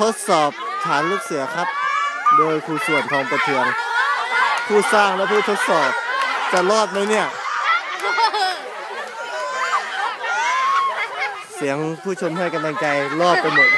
ทดสอบฐานลูกเสือครับ โดยครูส่วนทองประเทือง ผู้สร้างและผู้ทดสอบ จะรอดไหมเนี่ย เสียงผู้ชมให้กำลังใจรอดไปหมด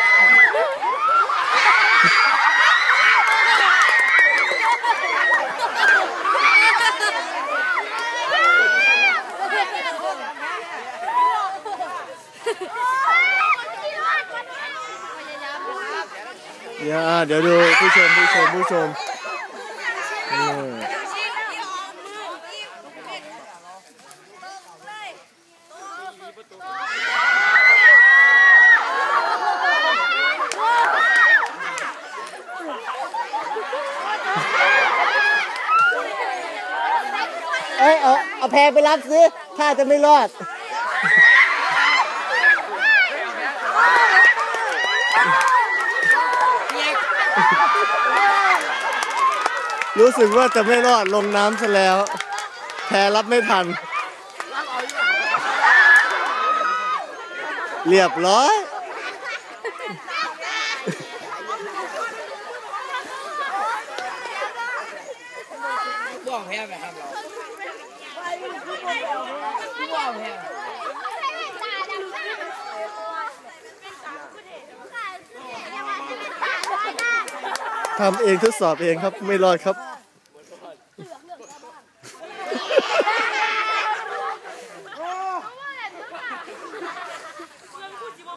เดี๋ยวอะเดี๋ยวดูผู้ชมผู้ชมผู้ชมนี่เอ้ยเอาเอาแพรไปรับซื้อถ้าจะไม่รอด รู้สึกว่าจะไม่รอดลงน้ำซะแล้ว แพรรับไม่ทัน เรียบร้อยว่าวแพ้ไหมครับเราว่าวแพ้ ทำเองทดสอบเองครับไม่รอดครับ